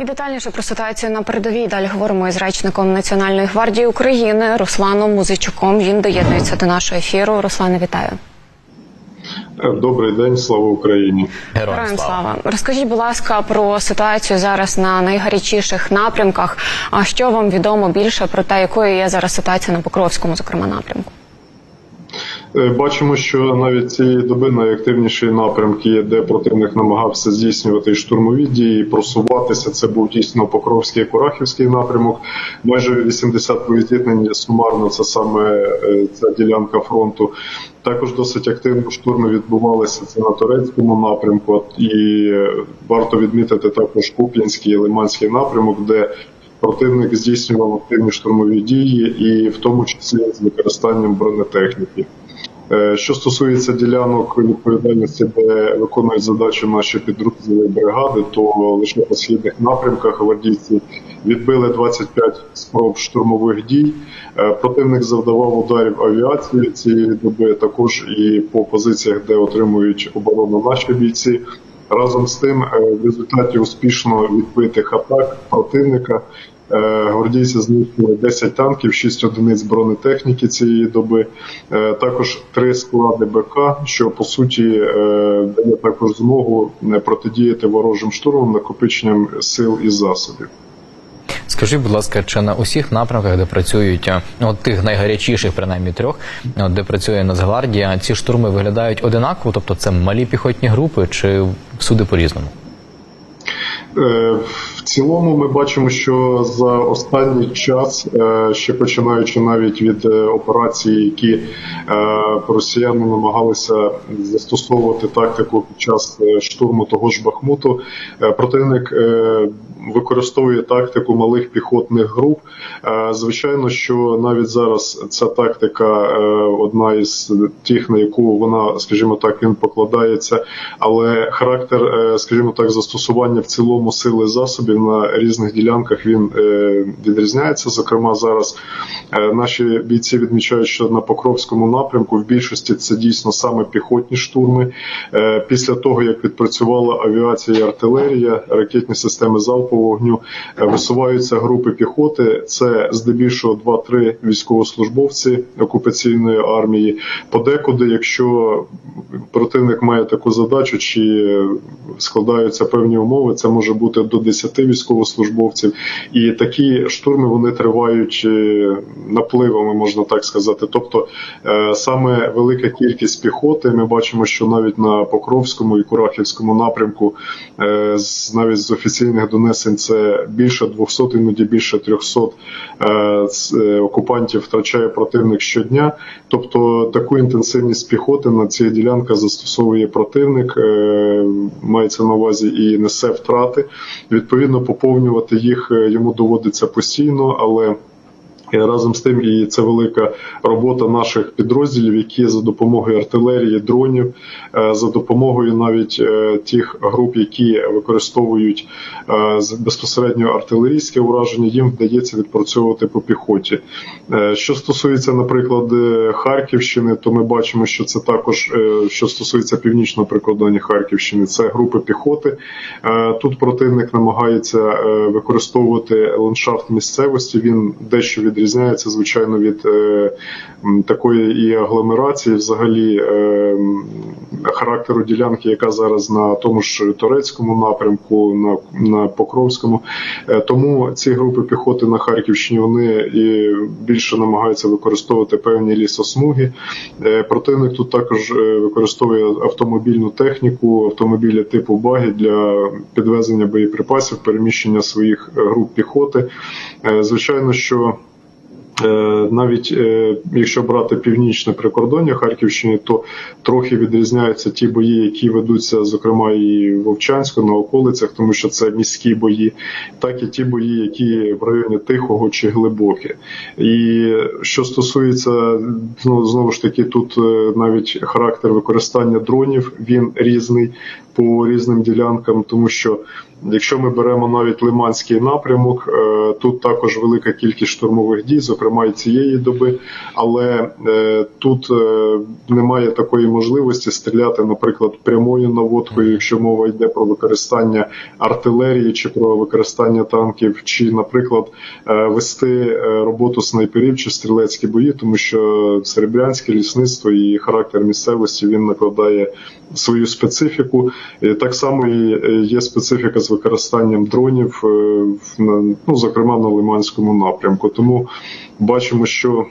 І детальніше про ситуацію на передовій. Далі говоримо із речником Національної гвардії України Русланом Музичуком. Він доєднується до нашого ефіру. Руслане, вітаю. Добрий день, слава Україні. Героям слава. Розкажіть, будь ласка, про ситуацію зараз на найгарячіших напрямках. А що вам відомо більше про те, якою є зараз ситуація на Покровському, зокрема, напрямку? Е, Бачимо, що навіть цієї доби найактивніші напрямки, де противник намагався здійснювати штурмові дії, просуватися. Це був дійсно Покровський Курахівський напрямок. Майже 80 боєзіткнень сумарно. Це саме е, ця ділянка фронту. Також досить активно штурми відбувалися це на турецькому напрямку. І е, варто відмітити також Куп'янський і Лиманський напрямок, де противник здійснював активні штурмові дії, і в тому числі з використанням бронетехніки. Е, Що стосується ділянок відповідальності, де виконують задачі наші підрозділи бригади, то лише по східних напрямках гвардійці відбили 25 спроб штурмових дій. Е, Противник завдавав ударів авіації цієї доби, також і по позиціях, де отримують оборону наші бійці. Разом з тим, е, в результаті успішно відбитих атак противника гвардійці знищили 10 танків, 6 одиниць бронетехніки цієї доби, е, також 3 склади БК, що по суті е, дає також змогу е, протидіяти ворожим штурмам накопиченням сил і засобів. Скажіть, будь ласка, чи на усіх напрямках, де працюють е, от тих найгарячіших, принаймні трьох, от, де працює Нацгвардія, ці штурми виглядають одинаково? Тобто це малі піхотні групи, чи всюди по-різному? Е, В цілому ми бачимо, що за останній час, е, ще починаючи навіть від е, операцій, які е, росіяни намагалися застосовувати тактику під час штурму того ж Бахмуту, противник використовує тактику малих піхотних груп. Звичайно, що навіть зараз ця тактика одна із тих, на яку вона, скажімо так, він покладається, але характер, скажімо так, застосування в цілому сили засобів на різних ділянках він е, відрізняється. Зокрема, зараз е, наші бійці відмічають, що на Покровському напрямку в більшості це дійсно саме піхотні штурми. Е, Після того, як відпрацювала авіація і артилерія, ракетні системи залпового вогню, висуваються групи піхоти. Це здебільшого 2-3 військовослужбовці окупаційної армії. Подекуди, якщо противник має таку задачу, чи складаються певні умови, це може бути до 10 військовослужбовців. І такі штурми вони тривають е, напливами, можна так сказати. Тобто е, саме велика кількість піхоти. Ми бачимо, що навіть на Покровському і Курахівському напрямку, е, навіть з офіційних донесень, це більше 200, іноді більше 300 е, е, окупантів втрачає противник щодня. Тобто таку інтенсивність піхоти на цій ділянках застосовує противник, мається на увазі і несе втрати. Відповідно, поповнювати їх е, йому доводиться постійно, але разом з тим, і це велика робота наших підрозділів, які за допомогою артилерії, дронів, е, за допомогою навіть е, тих груп, які використовують е, безпосередньо артилерійське ураження, їм вдається відпрацьовувати по піхоті. Що стосується, наприклад, Харківщини, то ми бачимо, що це також, що стосується північного прикордоння Харківщини, це групи піхоти. Тут противник намагається використовувати ландшафт місцевості. Він дещо відрізняється, звичайно, від е, такої і агломерації, взагалі е, характеру ділянки, яка зараз на тому ж турецькому напрямку, на, на Покровському. Е, Тому ці групи піхоти на Харківщині вони і більше намагаються використовувати певні лісосмуги. Е, Противник тут також е, використовує автомобільну техніку, автомобілі типу баги для підвезення боєприпасів, переміщення своїх е, груп піхоти. Е, Звичайно, що навіть е, якщо брати північне прикордоння Харківщини, то трохи відрізняються ті бої, які ведуться, зокрема, і в Вовчанську на околицях, тому що це міські бої, так і ті бої, які в районі Тихого чи Глибоке. І що стосується ну, знову ж таки, тут е, навіть характер використання дронів він різний по різним ділянкам, тому що Якщо ми беремо навіть Лиманський напрямок, е, тут також велика кількість штурмових дій, зокрема зокрема і цієї доби. Але е, тут е, немає такої можливості стріляти, наприклад, прямою наводкою, якщо мова йде про використання артилерії чи про використання танків, чи, наприклад, е, вести роботу снайперів чи стрілецькі бої, тому що серебрянське лісництво і характер місцевості він накладає свою специфіку. Так само і є специфіка з використанням дронів, ну, зокрема на Лиманському напрямку. Тому бачимо, що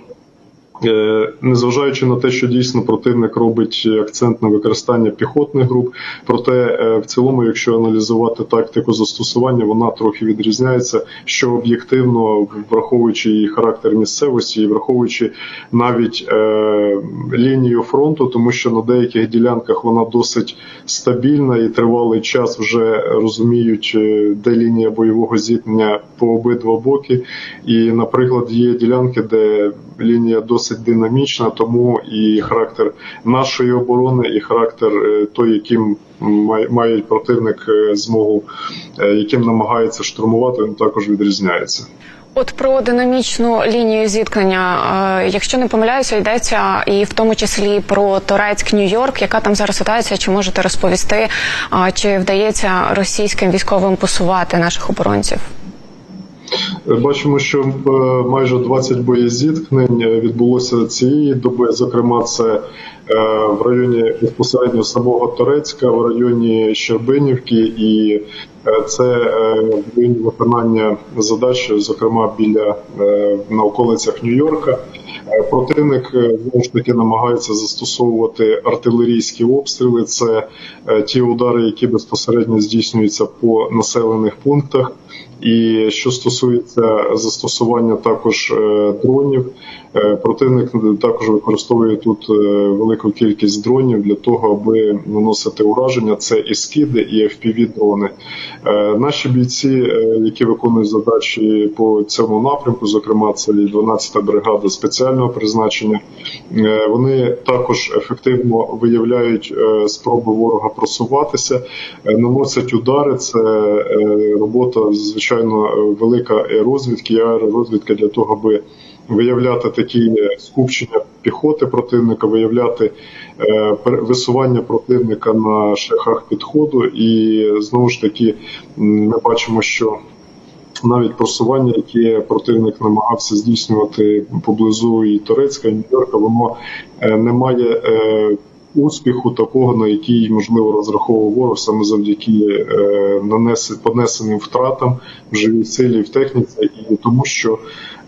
Незважаючи на те, що дійсно противник робить акцент на використання піхотних груп, проте е, в цілому, якщо аналізувати тактику застосування, вона трохи відрізняється, що об'єктивно, враховуючи і характер місцевості, і враховуючи навіть е, лінію фронту, тому що на деяких ділянках вона досить стабільна і тривалий час вже розуміють, е, де лінія бойового зіткнення по обидва боки. І, наприклад, є ділянки, де лінія досить динамічна, тому і характер нашої оборони, і характер е, той, яким має противник е, змогу, е, яким намагається штурмувати, він також відрізняється. От про динамічну лінію зіткнення, якщо не помиляюся, йдеться і в тому числі про Торецьк, Нью-Йорк. Яка там зараз ситуація? Чи можете розповісти, чи вдається російським військовим посувати наших оборонців? Бачимо, що е, майже 20 боєзіткнень е, відбулося цієї доби. Зокрема, це е, в районі безпосередньо самого Торецька, в районі Щербинівки, і е, це е, в районі виконання задач, зокрема біля е, на околицях Нью-Йорка. Е, Противник е, знову ж таки намагається застосовувати артилерійські обстріли. Це е, ті удари, які безпосередньо здійснюються по населених пунктах. І що стосується застосування також дронів, противник також використовує тут е, велику кількість дронів для того, аби наносити ураження. Це і скиди, і fpv дрони. Е, Наші бійці, е, які виконують задачі по цьому напрямку, зокрема, це і 12-та бригада спеціального призначення, е, вони також ефективно виявляють е, спроби ворога просуватися, е, наносять удари. Це е, робота звичайно е, велика розвідки, і аеророзвідка для того, аби виявляти такі скупчення піхоти противника, виявляти е, висування противника на шляхах підходу, і знову ж таки ми бачимо, що навіть просування, яке противник намагався здійснювати поблизу і Турецька, і Нью-Йорка, воно е, не має е, успіху такого, на який можливо розраховував ворог саме завдяки е, нанес- понесеним втратам в живій силі, в техніці, і тому, що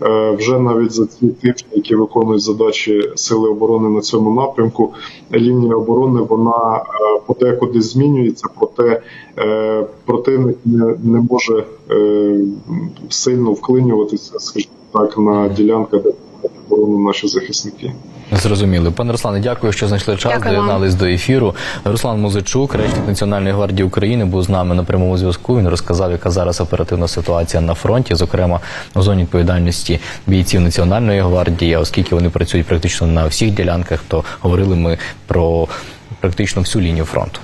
е, вже навіть за ці тижні, які виконують задачі сили оборони на цьому напрямку, лінія оборони вона е, подекуди змінюється, проте е, противник не, не може е, сильно вклинюватися, скажімо так, на ділянках, де оборону наші захисники. Зрозуміли. Пане Руслане, дякую, що знайшли час, Дякую вам. доєднались до ефіру. Руслан Музичук, речник Національної гвардії України, був з нами на прямому зв'язку. Він розказав, яка зараз оперативна ситуація на фронті, зокрема у зоні відповідальності бійців Національної гвардії, оскільки вони працюють практично на всіх ділянках, то говорили ми про практично всю лінію фронту.